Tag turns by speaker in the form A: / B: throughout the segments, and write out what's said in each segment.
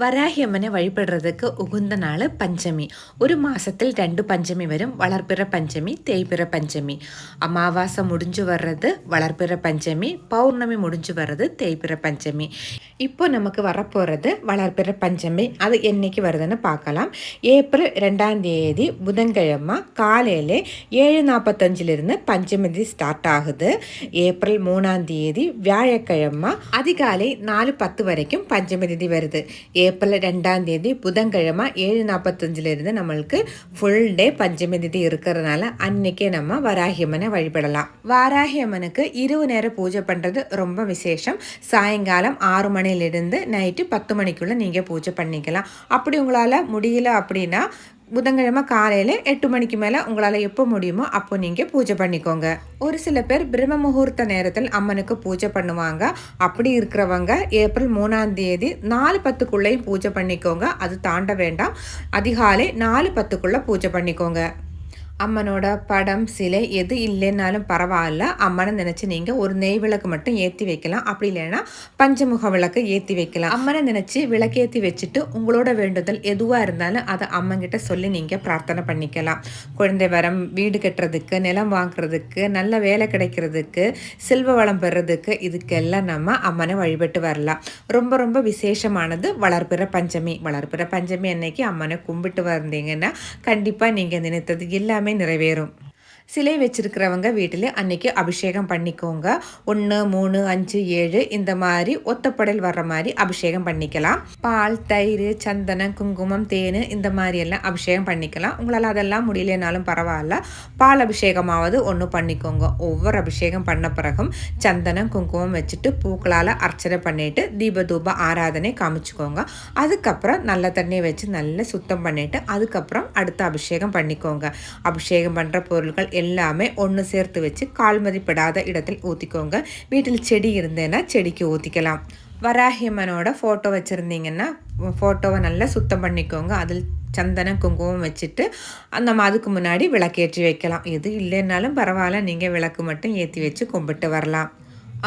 A: வராகி அம்மனை வழிபடுறதுக்கு உகுந்த நாள் பஞ்சமி ஒரு மாதத்தில் ரெண்டு பஞ்சமி வரும் வளர்ப்பிற பஞ்சமி தேய்பிற பஞ்சமி அமாவாசை முடிஞ்சு வர்றது வளர்ப்பிற பஞ்சமி பௌர்ணமி முடிஞ்சு வர்றது தேய்பிற பஞ்சமி இப்போ நமக்கு வரப்போகிறது வளர்ப்பிற பஞ்சமி அது என்னைக்கு வருதுன்னு பார்க்கலாம் ஏப்ரல் ரெண்டாம் தேதி புதன்கிழமை காலையில் ஏழு நாற்பத்தஞ்சிலிருந்து பஞ்சமி ஸ்டார்ட் ஆகுது ஏப்ரல் மூணாம் தேதி வியாழக்கிழமை அதிகாலை நாலு பத்து வரைக்கும் பஞ்சமி திதி வருது ஏப்ரல் ரெண்டாம் தேதி புதன்கிழமை ஏழு நாற்பத்தஞ்சிலிருந்து நம்மளுக்கு ஃபுல் டே பஞ்சமி திதி இருக்கிறதுனால அன்னைக்கே நம்ம வராகியம்மனை வழிபடலாம். வாராகியம்மனுக்கு இரவு நேரம் பூஜை பண்ணுறது ரொம்ப விசேஷம். சாயங்காலம் ஆறு மணிலிருந்து நைட்டு பத்து மணிக்குள்ளே நீங்கள் பூஜை பண்ணிக்கலாம். அப்படி உங்களால் முடியல அப்படின்னா புதன்கிழமை காலையில் எட்டு மணிக்கு மேலே உங்களால் எப்போ முடியுமோ அப்போ நீங்கள் பூஜை பண்ணிக்கோங்க. ஒரு சில பேர் பிரம்ம முகூர்த்த நேரத்தில் அம்மனுக்கு பூஜை பண்ணுவாங்க. அப்படி இருக்கிறவங்க ஏப்ரல் மூணாம் தேதி நாலு பத்துக்குள்ளேயும் பூஜை பண்ணிக்கோங்க. அது தாண்ட வேண்டாம். அதிகாலை நாலு பத்துக்குள்ளே பூஜை பண்ணிக்கோங்க. அம்மனோட படம் சிலை எது இல்லைன்னாலும் பரவாயில்ல. அம்மனை நினச்சி நீங்கள் ஒரு நெய் விளக்கு மட்டும் ஏற்றி வைக்கலாம். அப்படி இல்லைன்னா பஞ்சமுக விளக்கு ஏற்றி வைக்கலாம். அம்மனை நினச்சி விளக்கேற்றி வச்சுட்டு உங்களோட வேண்டுதல் எதுவாக இருந்தாலும் அதை அம்மங்கிட்ட சொல்லி நீங்கள் பிரார்த்தனை பண்ணிக்கலாம். குழந்தை வரம் வீடு கட்டுறதுக்கு நிலம் வாங்குறதுக்கு நல்ல வேலை கிடைக்கிறதுக்கு செல்வ வளம் பெறதுக்கு இதுக்கெல்லாம் நம்ம அம்மனை வழிபட்டு வரலாம். ரொம்ப ரொம்ப விசேஷமானது வளர்ப்பிற பஞ்சமி. வளர்ப்பிற பஞ்சமி அன்னைக்கு அம்மனை கும்பிட்டு வந்தீங்கன்னா கண்டிப்பாக நீங்கள் நினைத்தது எல்லாமே நிறைவேறும் சிலை வச்சிருக்கிறவங்க வீட்டில் அன்னைக்கு அபிஷேகம் பண்ணிக்கோங்க. ஒன்று மூணு அஞ்சு ஏழு இந்த மாதிரி ஒத்தப்படல் வர்ற மாதிரி அபிஷேகம் பண்ணிக்கலாம். பால் தயிர் சந்தனம் குங்குமம் தேன் இந்த மாதிரி எல்லாம் அபிஷேகம் பண்ணிக்கலாம். உங்களால் அதெல்லாம் முடியலனாலும் பரவாயில்ல. பால் அபிஷேகமாவது ஒன்று பண்ணிக்கோங்க. ஒவ்வொரு அபிஷேகம் பண்ண பிறகும் சந்தனம் குங்குமம் வச்சுட்டு பூக்களால் அர்ச்சனை பண்ணிட்டு தீப தூப ஆராதனை காமிச்சுக்கோங்க. அதுக்கப்புறம் நல்ல தண்ணியை வச்சு நல்லா சுத்தம் பண்ணிட்டு அதுக்கப்புறம் அடுத்த அபிஷேகம் பண்ணிக்கோங்க. அபிஷேகம் பண்ணுற பொருட்கள் எல்லாமே ஒன்று சேர்த்து வச்சு கால் மதிப்பிடாத இடத்தில் ஊற்றிக்கோங்க வீட்டில் செடி இருந்தேன்னா செடிக்கு ஊற்றிக்கலாம் வராகியம்மனோட ஃபோட்டோ வச்சுருந்தீங்கன்னா ஃபோட்டோவை நல்லா சுத்தம் பண்ணிக்கோங்க. அதில் சந்தனம் குங்குமம் வச்சுட்டு நம்ம அதுக்கு முன்னாடி விளக்கேற்றி வைக்கலாம். எது இல்லைன்னாலும் பரவாயில்ல. நீங்கள் விளக்கு மட்டும் ஏற்றி வச்சு கும்பிட்டு வரலாம்.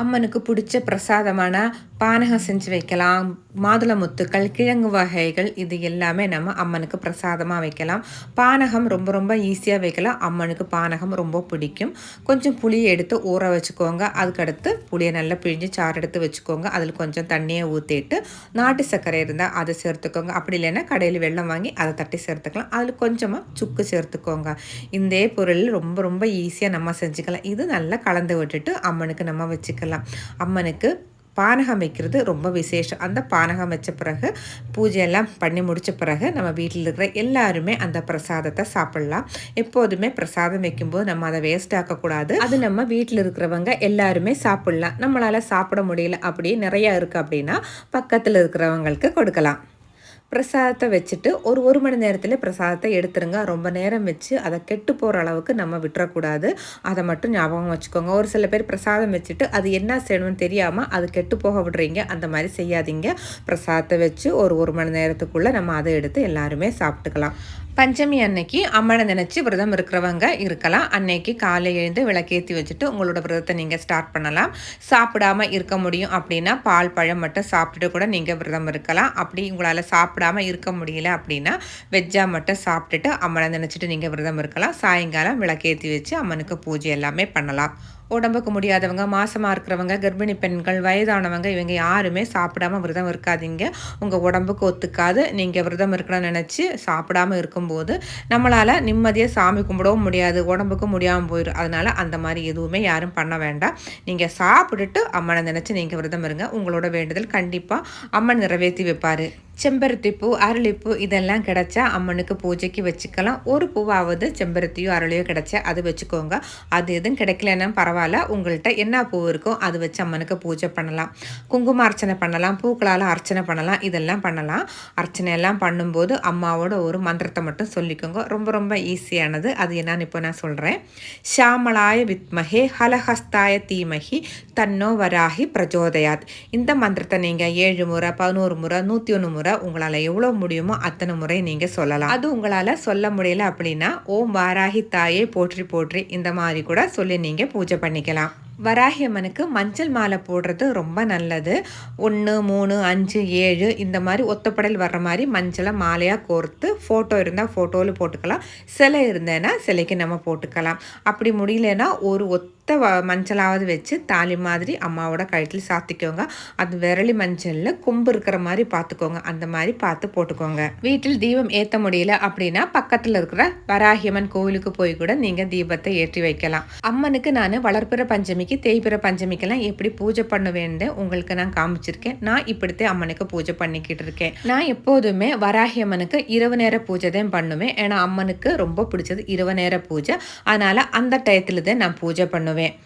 A: அம்மனுக்கு பிடிச்ச பிரசாதமான பானகம் செஞ்சு வைக்கலாம் மாதுளை முத்துக்கள் கிழங்கு வகைகள் இது எல்லாமே நம்ம அம்மனுக்கு பிரசாதமாக வைக்கலாம். பானகம் ரொம்ப ரொம்ப ஈஸியாக வைக்கலாம். அம்மனுக்கு பானகம் ரொம்ப பிடிக்கும். கொஞ்சம் புளியை எடுத்து ஊற வச்சுக்கோங்க. அதுக்கடுத்து புளியை நல்லா பிழிஞ்சு சாறு எடுத்து வச்சுக்கோங்க. அதில் கொஞ்சம் தண்ணியை ஊற்றிட்டு நாட்டு சர்க்கரை இருந்தால் அதை சேர்த்துக்கோங்க. அப்படி இல்லைன்னா கடையில் வெள்ளம் வாங்கி அதை தட்டி சேர்த்துக்கலாம். அதில் கொஞ்சமாக சுக்கு சேர்த்துக்கோங்க. இந்த பொருள் ரொம்ப ரொம்ப ஈஸியாக நம்ம செஞ்சுக்கலாம். இது நல்லா கலந்து விட்டுட்டு அம்மனுக்கு நம்ம வச்சுக்கலாம். அம்மனுக்கு பானகம் வைக்கிறது ரொம்ப விசேஷம். அந்த பானகம் வச்ச பிறகு பூஜையெல்லாம் பண்ணி முடித்த பிறகு நம்ம வீட்டில் இருக்கிற எல்லாருமே அந்த பிரசாதத்தை சாப்பிட்லாம். எப்போதுமே பிரசாதம் வைக்கும்போது நம்ம அதை வேஸ்ட் ஆக்கக்கூடாது. அது நம்ம வீட்டில் இருக்கிறவங்க எல்லாருமே சாப்பிட்லாம். நம்மளால் சாப்பிட முடியல அப்படியே நிறையா இருக்குது அப்படின்னா பக்கத்தில் இருக்கிறவங்களுக்கு கொடுக்கலாம். பிரசாதத்தை வச்சுட்டு ஒரு ஒரு மணி நேரத்தில் பிரசாதத்தை எடுத்துருங்க. ரொம்ப நேரம் வச்சு அதை கெட்டு போகிற அளவுக்கு நம்ம விட்டுறக்கூடாது. அதை மட்டும் ஞாபகம் வச்சுக்கோங்க. ஒரு சில பேர் பிரசாதம் வச்சுட்டு அது என்ன செய்யணும்னு தெரியாமல் அது கெட்டு போக விடுறீங்க. அந்த மாதிரி செய்யாதீங்க. பிரசாதத்தை வச்சு ஒரு ஒரு மணி நேரத்துக்குள்ளே நம்ம அதை எடுத்து எல்லாருமே சாப்பிட்டுக்கலாம். பஞ்சமி அன்னைக்கு அம்மனை நினச்சி விரதம் இருக்கிறவங்க இருக்கலாம். அன்னைக்கு காலை எழுந்து விளக்கேற்றி வச்சுட்டு உங்களோட விரதத்தை நீங்கள் ஸ்டார்ட் பண்ணலாம். சாப்பிடாம இருக்க முடியும் அப்படின்னா பால் பழம் மட்டும் சாப்பிட்டுட்டு கூட நீங்கள் விரதம் இருக்கலாம். அப்படி உங்களால் சாப்பிடாம இருக்க முடியல அப்படின்னா வெஜ்ஜாக மட்டும் சாப்பிட்டுட்டு அம்மனை நினச்சிட்டு நீங்கள் விரதம் இருக்கலாம். சாயங்காலம் விளக்கேற்றி வச்சு அம்மனுக்கு பூஜை எல்லாமே பண்ணலாம். உடம்புக்கு முடியாதவங்க மாசமாக இருக்கிறவங்க கர்ப்பிணி பெண்கள் வயதானவங்க இவங்க யாருமே சாப்பிடாம விரதம் இருக்காதீங்க. உங்கள் உடம்புக்கு ஒத்துக்காது. நீங்கள் விரதம் இருக்கணும்னு நினச்சி சாப்பிடாம இருக்கும்போது நம்மளால் நிம்மதியாக சாமி கும்பிடவும் முடியாது. உடம்புக்கு முடியாமல் போயிடும் அதனால் அந்த மாதிரி எதுவுமே யாரும் பண்ண வேண்டாம். நீங்கள் சாப்பிட்டுட்டு அம்மனை நினச்சி நீங்கள் விரதம் இருங்க. உங்களோட வேண்டுதல் கண்டிப்பாக அம்மன் நிறைவேற்றி வைப்பார். செம்பருத்தி பூ அரளிப்பூ இதெல்லாம் கிடைச்சா அம்மனுக்கு பூஜைக்கு வச்சுக்கலாம். ஒரு பூவாவது செம்பருத்தியோ அரளியோ கிடைச்சா அது வச்சுக்கோங்க. அது எதுவும் கிடைக்கலன்னா பரவாயில்ல. உங்கள்கிட்ட என்ன பூ இருக்கோ அது வச்சு அம்மனுக்கு பூஜை பண்ணலாம். குங்கும அர்ச்சனை பண்ணலாம். பூக்களால் அர்ச்சனை பண்ணலாம். இதெல்லாம் பண்ணலாம். அர்ச்சனை எல்லாம் பண்ணும்போது அம்மாவோட ஒரு மந்திரத்தை மட்டும் சொல்லிக்கோங்க. ரொம்ப ரொம்ப ஈஸியானது. அது என்னன்னு இப்போ நான் சொல்கிறேன் ஷாமலாய வித்மஹே ஹலஹஸ்தாய தீமஹி தன்னோ வராகி பிரஜோதயாத். இந்த மந்திரத்தை நீங்கள் ஏழு முறை பதினோரு முறை நூற்றி ஒன்று முறை முறை உங்களால் எவ்வளோ முடியுமோ அத்தனை முறை நீங்கள் சொல்லலாம். அது உங்களால் சொல்ல முடியல அப்படின்னா ஓம் வாராகி தாயை போற்றி போற்றி இந்த மாதிரி கூட சொல்லி நீங்கள் பூஜை பண்ணிக்கலாம். வராகியம்மனுக்கு மஞ்சள் மாலை போடுறது ரொம்ப நல்லது. ஒன்று மூணு அஞ்சு ஏழு இந்த மாதிரி ஒத்தப்படல் வர்ற மாதிரி மஞ்சளை மாலையாக கோர்த்து ஃபோட்டோ இருந்தால் ஃபோட்டோவில் போட்டுக்கலாம். சிலை இருந்தேன்னா சிலைக்கு நம்ம போட்டுக்கலாம். அப்படி முடியலன்னா ஒரு ஒத்த மஞ்சளாவது வச்சு தாலி மாதிரி அம்மாவோட கழுத்தில் சாத்திக்கோங்க. அது விரலி மஞ்சளில் கொம்பு இருக்கிற மாதிரி பார்த்துக்கோங்க அந்த மாதிரி பார்த்து போட்டுக்கோங்க. வீட்டில் தீபம் ஏற்ற முடியல அப்படின்னா பக்கத்தில் இருக்கிற வராகியம்மன் கோவிலுக்கு போய் கூட நீங்கள் தீபத்தை ஏற்றி வைக்கலாம். அம்மனுக்கு நான் வளர்ப்புற பஞ்சமிக்கு தேய்பிற பஞ்சமிக்கெல்லாம் எப்படி பூஜை பண்ணுவேன்னு உங்களுக்கு நான் காமிச்சிருக்கேன். நான் இப்படித்தே அம்மனுக்கு பூஜை பண்ணிக்கிட்டு இருக்கேன். நான் எப்போதுமே வராகி அம்மனுக்கு இரவு நேர பூஜை தான் பண்ணுவேன். ஏன்னா அம்மனுக்கு ரொம்ப பிடிச்சது இரவு நேர பூஜை. அதனால் அந்த டயத்தில் தான் நான் பூஜை பண்ணுவேன். 19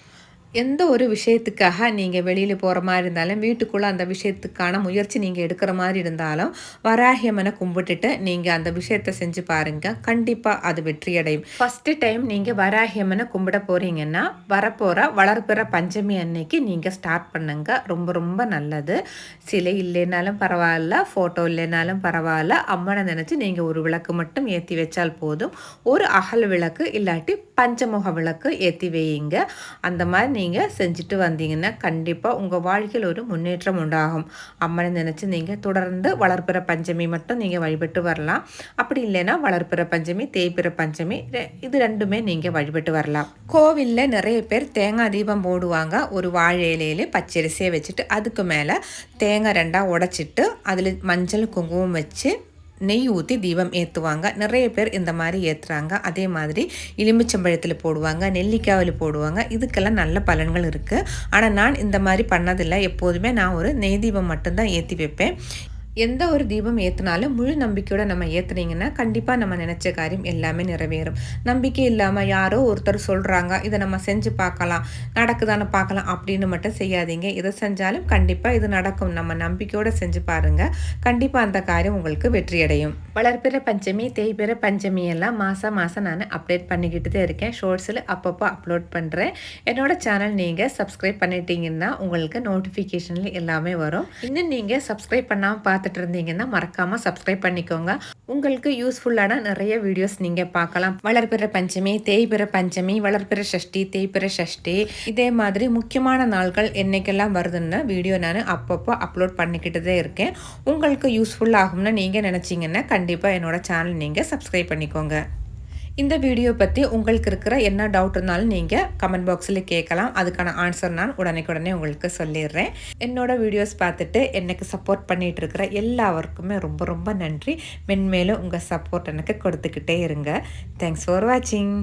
A: எந்த ஒரு விஷயத்துக்காக நீங்கள் வெளியில் போகிற மாதிரி இருந்தாலும் வீட்டுக்குள்ளே அந்த விஷயத்துக்கான முயற்சி நீங்கள் எடுக்கிற மாதிரி இருந்தாலும் வராகியம்மனை கும்பிட்டுட்டு நீங்கள் அந்த விஷயத்தை செஞ்சு பாருங்கள் கண்டிப்பாக அது வெற்றி அடையும் ஃபஸ்ட்டு டைம் நீங்கள் வராகியம்மனை கும்பிட போகிறீங்கன்னா வரப்போகிற வளர்ப்புற பஞ்சமி அன்னைக்கு நீங்கள் ஸ்டார்ட் பண்ணுங்க. ரொம்ப ரொம்ப நல்லது. சிலை இல்லைனாலும் பரவாயில்ல ஃபோட்டோ இல்லைனாலும் பரவாயில்ல. அம்மனை நினச்சி நீங்கள் ஒரு விளக்கு மட்டும் ஏற்றி வச்சால் போதும். ஒரு அகல் விளக்கு இல்லாட்டி பஞ்சமுக விளக்கு ஏற்றி வையுங்க. அந்த மாதிரி நீங்கள் செஞ்சுட்டு வந்தீங்கன்னா கண்டிப்பாக உங்கள் வாழ்க்கையில் ஒரு முன்னேற்றம் உண்டாகும். அம்மனை நினச்சி நீங்கள் தொடர்ந்து வளர்ப்பிற பஞ்சமி மட்டும் நீங்கள் வழிபட்டு வரலாம். அப்படி இல்லைன்னா வளர்ப்பிற பஞ்சமி தேய்பிற பஞ்சமி இது ரெண்டுமே நீங்கள் வழிபட்டு வரலாம். கோவிலில் நிறைய பேர் தேங்காய் தீபம் போடுவாங்க. ஒரு வாழை இலையில பச்சரிசியை வச்சுட்டு அதுக்கு மேலே தேங்காய் ரெண்டாக உடச்சிட்டு அதில் மஞ்சள் குங்குமம் வச்சு நெய் ஊற்றி தீபம் ஏற்றுவாங்க நிறைய பேர் இந்த மாதிரி ஏற்றுறாங்க அதே மாதிரி எலுமிச்சம்பழத்தில் போடுவாங்க நெல்லிக்காவில் போடுவாங்க. இதுக்கெல்லாம் நல்ல பலன்கள் இருக்குது ஆனால் நான் இந்த மாதிரி பண்ணதில்லை. எப்போதுமே நான் ஒரு நெய் தீபம் மட்டும்தான் ஏற்றி வைப்பேன். எந்த ஒரு தீபம் ஏற்றினாலும் முழு நம்பிக்கையோட நம்ம ஏற்றுனீங்கன்னா கண்டிப்பாக நம்ம நினச்ச காரியம் எல்லாமே நிறைவேறும். நம்பிக்கை இல்லாமல் யாரோ ஒருத்தர் சொல்கிறாங்க இதை நம்ம செஞ்சு பார்க்கலாம் நடக்குதானே பார்க்கலாம் அப்படின்னு மட்டும் செய்யாதீங்க. இதை செஞ்சாலும் கண்டிப்பாக இது நடக்கும். நம்ம நம்பிக்கையோடு செஞ்சு பாருங்கள் கண்டிப்பாக அந்த காரியம் உங்களுக்கு வெற்றியடையும். வளர்ப்பிற பஞ்சமி தேய்பிற பஞ்சமி எல்லாம் மாதம் மாதம் நான் அப்டேட் பண்ணிக்கிட்டு தான் இருக்கேன். ஷோர்ட்ஸில் அப்பப்போ அப்லோட் பண்ணுறேன் என்னோட சேனல் நீங்கள் சப்ஸ்கிரைப் பண்ணிட்டீங்கன்னா உங்களுக்கு நோட்டிஃபிகேஷனில் எல்லாமே வரும். இன்னும் நீங்கள் சப்ஸ்கிரைப் பண்ணாமல் பார்த்து பார்த்துட்டு இருந்தீங்கன்னா மறக்காமல் சப்ஸ்கிரைப் பண்ணிக்கோங்க. உங்களுக்கு யூஸ்ஃபுல்லான நிறைய வீடியோஸ் நீங்கள் பார்க்கலாம். வளர்பிற பஞ்சமி தேய்பிற பஞ்சமி வளர்பிற சஷ்டி தேய்பிற சஷ்டி இதே மாதிரி முக்கியமான நாள்கள் என்னைக்கெல்லாம் வருதுன்னு வீடியோ நான் அப்பப்போ அப்லோட் பண்ணிக்கிட்டு தான் இருக்கேன். உங்களுக்கு யூஸ்ஃபுல் ஆகும்னு நீங்கள் நினச்சிங்கன்னா கண்டிப்பாக என்னோடய சேனல் நீங்கள் சப்ஸ்கிரைப் பண்ணிக்கோங்க. இந்த வீடியோ பற்றி உங்களுக்கு இருக்கிற என்ன டவுட் இருந்தாலும் நீங்கள் கமெண்ட் பாக்ஸில் கேட்கலாம். அதுக்கான ஆன்சர் நான் உடனே உங்களுக்கு சொல்லிடுறேன். என்னோடய வீடியோஸ் பார்த்துட்டு எனக்கு சப்போர்ட் பண்ணிகிட்டு இருக்கிற எல்லாருக்குமே ரொம்ப ரொம்ப நன்றி. மென்மேலும் உங்கள் சப்போர்ட் எனக்கு கொடுத்துக்கிட்டே இருங்க. தேங்க்ஸ் ஃபார் வாட்சிங்